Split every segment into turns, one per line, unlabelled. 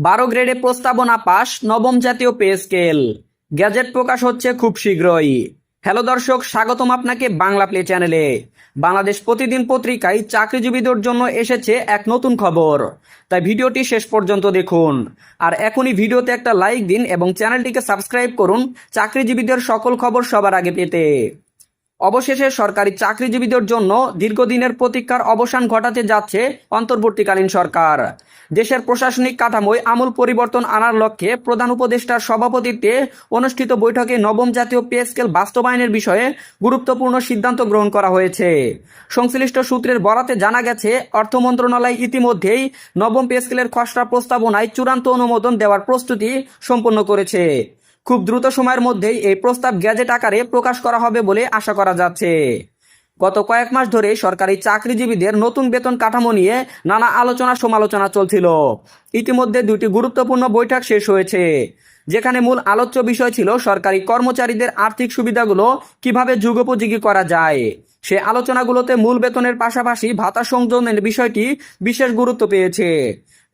বারো গ্রেডে প্রস্তাবনা পাশ নবম জাতীয় পে স্কেল গ্যাজেট প্রকাশ হচ্ছে খুব শীঘ্রই। হ্যালো দর্শক, স্বাগতম আপনাকে বাংলা প্লে চ্যানেলে। বাংলাদেশ প্রতিদিন পত্রিকায় চাকরিজীবীদের জন্য এসেছে এক নতুন খবর। তাই ভিডিওটি শেষ পর্যন্ত দেখুন। আর এখনই ভিডিওতে একটা লাইক দিন এবং চ্যানেলটিকে সাবস্ক্রাইব করুন চাকরিজীবীদের সকল খবর সবার আগে পেতে। অবশেষে সরকারি চাকরিজীবীদের জন্য দীর্ঘদিনের প্রতীক্ষার অবসান ঘটাতে যাচ্ছে অন্তর্বর্তীকালীন সরকার। দেশের প্রশাসনিক কাঠামোয় আমূল পরিবর্তন আনার লক্ষ্যে প্রধান উপদেষ্টার সভাপতিত্বে অনুষ্ঠিত বৈঠকে নবম জাতীয় পে স্কেল বাস্তবায়নের বিষয়ে গুরুত্বপূর্ণ সিদ্ধান্ত গ্রহণ করা হয়েছে। সংশ্লিষ্ট সূত্রের বরাতে জানা গেছে, অর্থ মন্ত্রণালয় ইতিমধ্যেই নবম পে স্কেলের খসড়া প্রস্তাবনায় চূড়ান্ত অনুমোদন দেওয়ার প্রস্তুতি সম্পন্ন করেছে। খুব দ্রুত সময়ের মধ্যেই এই প্রস্তাব গ্যাজেট আকারে প্রকাশ করা হবে বলে আশা করা যাচ্ছে। গত কয়েক মাস ধরে সরকারি চাকরিজীবীদের নতুন বেতন কাঠামো নিয়ে নানা আলোচনা সমালোচনা চলছিল। ইতিমধ্যে দুটি গুরুত্বপূর্ণ বৈঠক শেষ হয়েছে, যেখানে মূল আলোচ্য বিষয় ছিল সরকারি কর্মচারীদের আর্থিক সুবিধাগুলো কীভাবে যুগোপযোগী করা যায়। সে আলোচনাগুলোতে মূল বেতনের পাশাপাশি ভাতা সংযোজনের বিষয়টি বিশেষ গুরুত্ব পেয়েছে।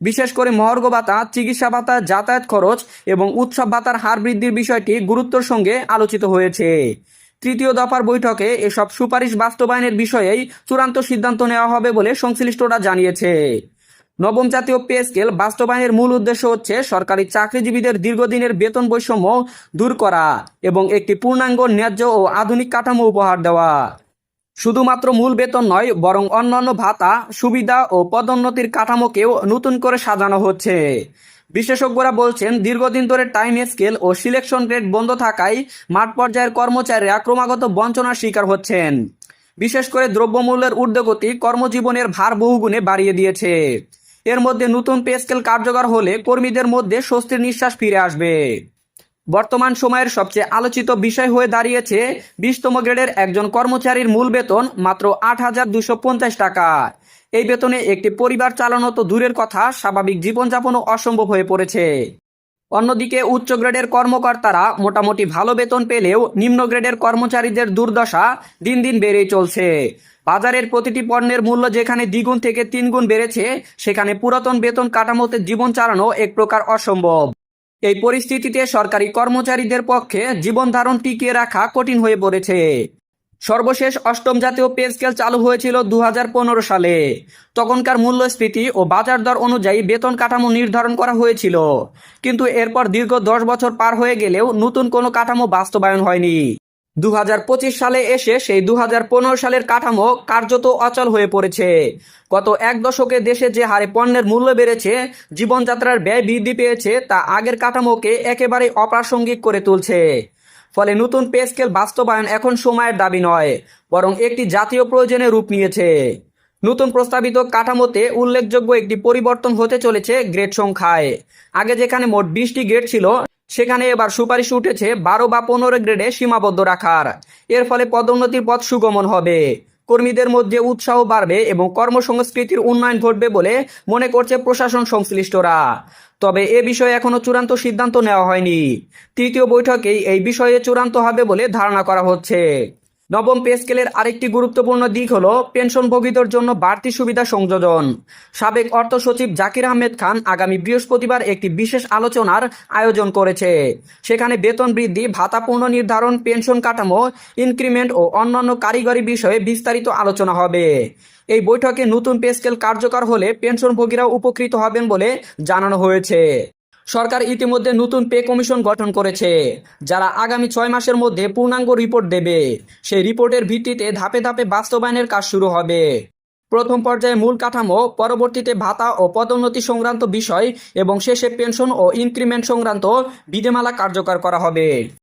বিশেষ করে মহর্ঘ ভাতা, চিকিৎসা ভাতা, যাতায়াত খরচ এবং উৎসব ভাতার হার বৃদ্ধির বিষয়টি গুরুত্বের সঙ্গে আলোচিত হয়েছে। তৃতীয় দফার বৈঠকে এসব সুপারিশ বাস্তবায়নের বিষয়েই চূড়ান্ত সিদ্ধান্ত নেওয়া হবে বলে সংশ্লিষ্টরা জানিয়েছে। নবম জাতীয় পে স্কেল বাস্তবায়নের মূল উদ্দেশ্য হচ্ছে সরকারি চাকরিজীবীদের দীর্ঘদিনের বেতন বৈষম্য দূর করা এবং একটি পূর্ণাঙ্গ, ন্যায্য ও আধুনিক কাঠামো উপহার দেওয়া। শুধুমাত্র মূল বেতন নয়, বরং অন্যান্য ভাতা, সুবিধা ও পদোন্নতির কাঠামোকেও নতুন করে সাজানো হচ্ছে। বিশেষজ্ঞরা বলছেন, দীর্ঘদিন ধরে টাইম স্কেল ও সিলেকশন রেট বন্ধ থাকায় মাঠ পর্যায়ের কর্মচারীরা ক্রমাগত বঞ্চনার শিকার হচ্ছেন। বিশেষ করে দ্রব্যমূল্যের ঊর্ধ্বগতি কর্মজীবনের ভার বহুগুণে বাড়িয়ে দিয়েছে। এর মধ্যে নতুন পে স্কেল কার্যকর হলে কর্মীদের মধ্যে স্বস্তির নিঃশ্বাস ফিরে আসবে। বর্তমান সময়ের সবচেয়ে আলোচিত বিষয় হয়ে দাঁড়িয়েছে বিশতম গ্রেডের একজন কর্মচারীর মূল বেতন মাত্র আট হাজার দুশো পঞ্চাশ টাকা। এই বেতনে একটি পরিবার চালানো তো দূরের কথা, স্বাভাবিক জীবনযাপনও অসম্ভব হয়ে পড়েছে। অন্যদিকে উচ্চ গ্রেডের কর্মকর্তারা মোটামুটি ভালো বেতন পেলেও নিম্ন গ্রেডের কর্মচারীদের দুর্দশা দিন দিন বেড়েই চলছে। বাজারের প্রতিটি পণ্যের মূল্য যেখানে দ্বিগুণ থেকে তিনগুণ বেড়েছে, সেখানে পুরাতন বেতন কাঠামোতে জীবন চালানো এক প্রকার অসম্ভব। এই পরিস্থিতিতে সরকারি কর্মচারীদের পক্ষে জীবন ধারণ টিকিয়ে রাখা কঠিন হয়ে পড়েছে। সর্বশেষ অষ্টম জাতীয় পে স্কেল চালু হয়েছিল দু হাজার পনেরো সালে। তখনকার মূল্যস্ফীতি ও বাজার দর অনুযায়ী বেতন কাঠামো নির্ধারণ করা হয়েছিল। কিন্তু এরপর দীর্ঘ দশ বছর পার হয়ে গেলেও নতুন কোনো কাঠামো বাস্তবায়ন হয়নি। দু হাজার পঁচিশ সালে এসে সেই দু হাজার পনেরো সালের কাঠামো কার্যত অচল হয়ে পড়েছে। গত এক দশকে দেশে যে হারে পণ্যের মূল্য বেড়েছে, জীবনযাত্রার ব্যয় বৃদ্ধি পেয়েছে, তা আগের কাঠামোকে একেবারে অপ্রাসঙ্গিক করে তুলছে। ফলে নতুন পে স্কেল বাস্তবায়ন এখন সময়ের দাবি নয়, বরং একটি জাতীয় প্রয়োজনে রূপ নিয়েছে। নতুন প্রস্তাবিত কাঠামোতে উল্লেখযোগ্য একটি পরিবর্তন হতে চলেছে গ্রেড সংখ্যায়। আগে যেখানে মোট বিশটি গ্রেড ছিল সেখানে এবার সুপারিশ উঠেছে বারো বা পনেরো গ্রেডে সীমাবদ্ধ রাখার। এর ফলে পদোন্নতির পথ সুগমন হবে। কর্মীদের মধ্যে উৎসাহ বাড়বে এবং কর্মসংস্কৃতির উন্নয়ন ঘটবে বলে মনে করছে প্রশাসন সংশ্লিষ্টরা। তবে এ বিষয়ে এখনও চূড়ান্ত সিদ্ধান্ত নেওয়া হয়নি। তৃতীয় বৈঠকেই এই বিষয়ে চূড়ান্ত হবে বলে ধারণা করা হচ্ছে। নবম পে স্কেলের আরেকটি গুরুত্বপূর্ণ দিক হলো পেনশনভোগীদের জন্য বাড়তি সুবিধা সংযোজন। সাবেক অর্থ সচিব জাকির আহমেদ খান আগামী বৃহস্পতিবার একটি বিশেষ আলোচনার আয়োজন করেছে। সেখানে বেতন বৃদ্ধি, ভাতা পুনর্নির্ধারণ পেনশন কাঠামো, ইনক্রিমেন্ট ও অন্যান্য কারিগরি বিষয়ে বিস্তারিত আলোচনা হবে। এই বৈঠকে নতুন পে স্কেল কার্যকর হলে পেনশনভোগীরা উপকৃত হবেন বলে জানানো হয়েছে। সরকার ইতিমধ্যে নতুন পে কমিশন গঠন করেছে, যারা আগামী ছয় মাসের মধ্যে পূর্ণাঙ্গ রিপোর্ট দেবে। সেই রিপোর্টের ভিত্তিতে ধাপে ধাপে বাস্তবায়নের কাজ শুরু হবে। প্রথম পর্যায়ে মূল কাঠামো, পরবর্তীতে ভাতা ও পদোন্নতি সংক্রান্ত বিষয় এবং শেষে পেনশন ও ইনক্রিমেন্ট সংক্রান্ত বিধিমালা কার্যকর করা হবে।